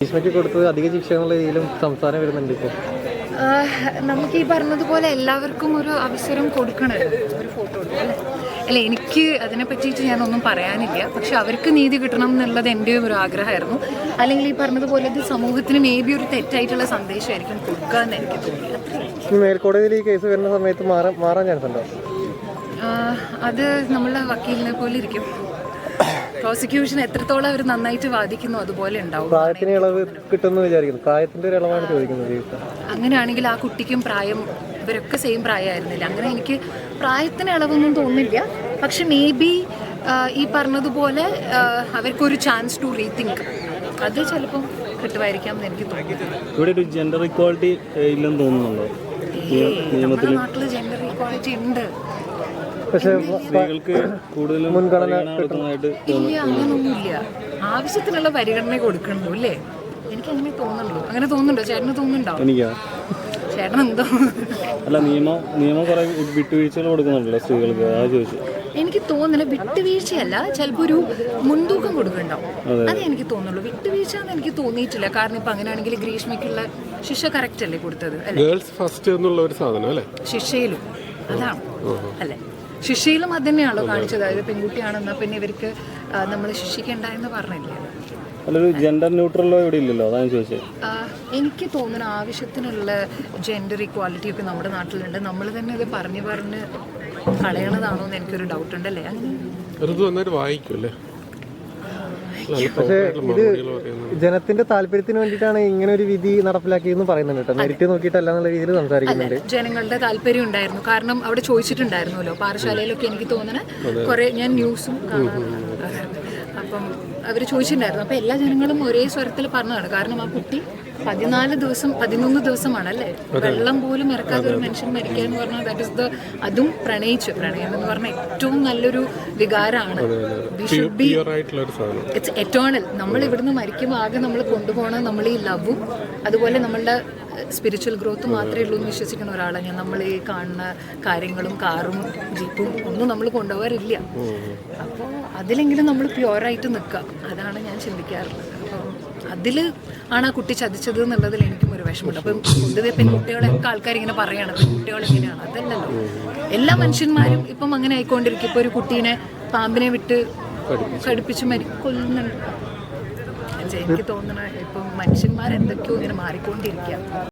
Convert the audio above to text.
ഭീഷ്മയ്ക്ക് കൊടുത്തത് അധിക ശിക്ഷ എന്നുള്ള രീതിയിലും സംസാരം വരുന്നുണ്ട് ഇപ്പോൾ നമുക്ക് ഈ പറഞ്ഞതുപോലെ എല്ലാവർക്കും ഒരു അവസരം കൊടുക്കണമല്ലോ ഒരു ഫോട്ടോ അല്ലേ? എനിക്ക് അതിനെ പറ്റിയിട്ട് ഞാനൊന്നും പറയാനില്ല. പക്ഷെ അവർക്ക് നീതി കിട്ടണം എന്നുള്ളത് എന്റെ ഒരു ആഗ്രഹമായിരുന്നു. അല്ലെങ്കിൽ ഈ പറഞ്ഞതുപോലെ ഇത് സമൂഹത്തിന് മേ ബി ഒരു തെറ്റായിട്ടുള്ള സന്ദേശമായിരിക്കും കൊടുക്കുക എന്ന് എനിക്ക് തോന്നി മേൽക്കോടതിയിൽ ഈ കേസ് വരുന്ന സമയത്ത് മാറാൻ ഞാൻ ചാൻസ് ഉണ്ടോ? അത് നമ്മളെ വക്കീലിനെ പോലെ ഇരിക്കും. പ്രോസിക്യൂഷൻ എത്രത്തോളം അവർ നന്നായിട്ട് വാദിക്കുന്നു അതുപോലെ ഉണ്ടാവും. പ്രായത്തിന് ഇളവ് കിട്ടുമെന്ന് വിചാരിക്കുന്നു. പ്രായത്തിന്റെ ഒരു ഇളവാണ് ചോദിക്കുന്നത് ഈ അങ്ങനെയാണെങ്കിൽ ആ കുട്ടിക്കും പ്രായം ഇവരൊക്കെ സെയിം പ്രായമായിരുന്നില്ല? അങ്ങനെ എനിക്ക് പ്രായത്തിന് ഇളവൊന്നും തോന്നില്ല. പക്ഷെ മേ ബി ഈ പറഞ്ഞതുപോലെ അവർക്കൊരു ചാൻസ് ടു റീതിങ്ക് അത് ചിലപ്പം കിട്ടുമായിരിക്കാം എന്ന് എനിക്ക് തോന്നുന്നു. ഇവിടെ ഒരു ജെൻഡർ ഇക്വാളിറ്റി ഇല്ലെന്ന് തോന്നുന്നുണ്ടോ? ഏയ്, നമ്മുടെ നാട്ടിൽ ജെൻഡർ ഇക്വാളിറ്റി ഉണ്ട്. പക്ഷേ സ്ത്രീകൾക്ക് കൂടുതൽ മുൻഗണന അങ്ങനൊന്നുമില്ല. ആവശ്യത്തിനുള്ള പരിഗണന കൊടുക്കണല്ലോ അല്ലേ? എനിക്ക് അങ്ങനെ തോന്നുന്നുള്ളൂ. അങ്ങനെ തോന്നുന്നുണ്ടോ? ചേട്ടന് തോന്നുന്നുണ്ടോ? എനിക്കാ? ചേട്ടൻ എന്തോ അല്ല നിയമം നിയമം കുറെ വിട്ടുവീഴ്ചകൾ കൊടുക്കുന്നുണ്ടല്ലോ സ്ത്രീകൾക്ക്. ആ ചോദിച്ചു. എനിക്ക് തോന്നുന്നില്ല. വിട്ടുവീഴ്ചയല്ല ചിലപ്പോൾ ഒരു മുൻതൂക്കം കൊടുക്കുന്നുണ്ടാവും. അതെ. എനിക്ക് തോന്നുള്ളൂ വിട്ടുവീഴ്ച എന്ന് എനിക്ക് തോന്നിയിട്ടില്ല. കാരണം ഇപ്പൊ അങ്ങനെയാണെങ്കിൽ ഗ്രീഷ്മയ്ക്കുള്ള ശിക്ഷ കറക്റ്റ് അല്ലേ കൊടുത്തത് അല്ലെ? ഗേൾസ് ഫസ്റ്റ് എന്നുള്ള ഒരു സാധനം അല്ലേ? ശിക്ഷയിലും. അതാണ്. അല്ലെ? ശിക്ഷയിലും അത് തന്നെയാണല്ലോ കാണിച്ചത്. അതായത് പെൺകുട്ടിയാണെന്നാ. പിന്നെ ഇവർക്ക് നമ്മൾ ശിക്ഷിക്കേണ്ട എന്ന് പറഞ്ഞില്ലേ? ജെൻഡർ ന്യൂട്രലോ ഇവിടെ ഇല്ലല്ലോ? അതാണ് ചോദിച്ചത് എനിക്ക് തോന്നുന്ന ആവശ്യത്തിനുള്ള ജെൻഡർ ഇക്വാലിറ്റി ഒക്കെ നമ്മുടെ നാട്ടിലുണ്ട്. നമ്മൾ തന്നെ ഇത് പറഞ്ഞു പറഞ്ഞ് കളയണതാണോ എന്ന് എനിക്കൊരു ഡൗട്ട് ഉണ്ടല്ലേ? അങ്ങനെ ഋതു നന്നായിട്ട് വായിക്കും അല്ലേ പക്ഷേ ഇത് ജനത്തിന്റെ താല്പര്യത്തിന് വേണ്ടിയിട്ടാണ് ഇങ്ങനെ ഒരു വിധി നടപ്പിലാക്കിയെന്ന് പറയുന്നുണ്ട് കേട്ടോ. മെരിറ്റ് നോക്കിയിട്ടല്ല എന്നുള്ള രീതിയിൽ സംസാരിക്കുന്നുണ്ട്. ജനങ്ങളുടെ താല്പര്യം ഉണ്ടായിരുന്നു. കാരണം അവിടെ ചോദിച്ചിട്ടുണ്ടായിരുന്നല്ലോ പാറശാലയിലൊക്കെ എനിക്ക് തോന്നുന്നത് കുറെ ഞാൻ ന്യൂസും അപ്പം അവർ ചോദിച്ചിട്ടുണ്ടായിരുന്നു. അപ്പം എല്ലാ ജനങ്ങളും ഒരേ സ്വരത്തിൽ പറഞ്ഞതാണ്. കാരണം ആ കുട്ടി പതിനാല് ദിവസം പതിനൊന്ന് ദിവസമാണ് അല്ലേ വെള്ളം പോലും ഇറക്കാതെ ഒരു മനുഷ്യൻ മരിക്കുക എന്ന് പറഞ്ഞാൽ ദാറ്റ് ഇസ് ദ അതും പ്രണയിച്ചു. പ്രണയം എന്ന് പറഞ്ഞാൽ ഏറ്റവും നല്ലൊരു വികാരമാണ്. ഇറ്റ്സ് എറ്റേണൽ നമ്മൾ ഇവിടുന്ന് മരിക്കുമ്പോൾ ആകെ നമ്മൾ കൊണ്ടുപോകണം നമ്മൾ ഈ ലവും അതുപോലെ നമ്മളുടെ സ്പിരിച്വൽ ഗ്രോത്ത് മാത്രമേ ഉള്ളൂ എന്ന് വിശ്വസിക്കുന്ന ഒരാളാണ്. ഞാൻ നമ്മൾ ഈ കാണുന്ന കാര്യങ്ങളും കാറും ജീപ്പും ഒന്നും നമ്മൾ കൊണ്ടുപോകാറില്ല. അപ്പോൾ അതിലെങ്കിലും നമ്മൾ പ്യുവറായിട്ട് നിൽക്കുക. അതാണ് ഞാൻ ചിന്തിക്കാറുള്ളത്. അപ്പോൾ അതിൽ ആണ് ആ കുട്ടി ചതിച്ചത് എന്നുള്ളതിൽ എനിക്കും ഒരു വിഷമമുണ്ട്. അപ്പം പൊതുവെ പെൺകുട്ടികളൊക്കെ ആൾക്കാർ ഇങ്ങനെ പറയാണ് പെൺകുട്ടികൾ ഇങ്ങനെയാണ്. അതല്ലല്ലോ. എല്ലാ മനുഷ്യന്മാരും ഇപ്പം അങ്ങനെ ആയിക്കൊണ്ടിരിക്കും. ഇപ്പോൾ ഒരു കുട്ടീനെ പാമ്പിനെ വിട്ട് കടുപ്പിച്ച് മരി കൊല്ലുന്നുണ്ട് എനിക്ക് തോന്നണ ഇപ്പം മനുഷ്യന്മാരെന്തൊക്കെയോ ഇങ്ങനെ മാറിക്കൊണ്ടിരിക്കുക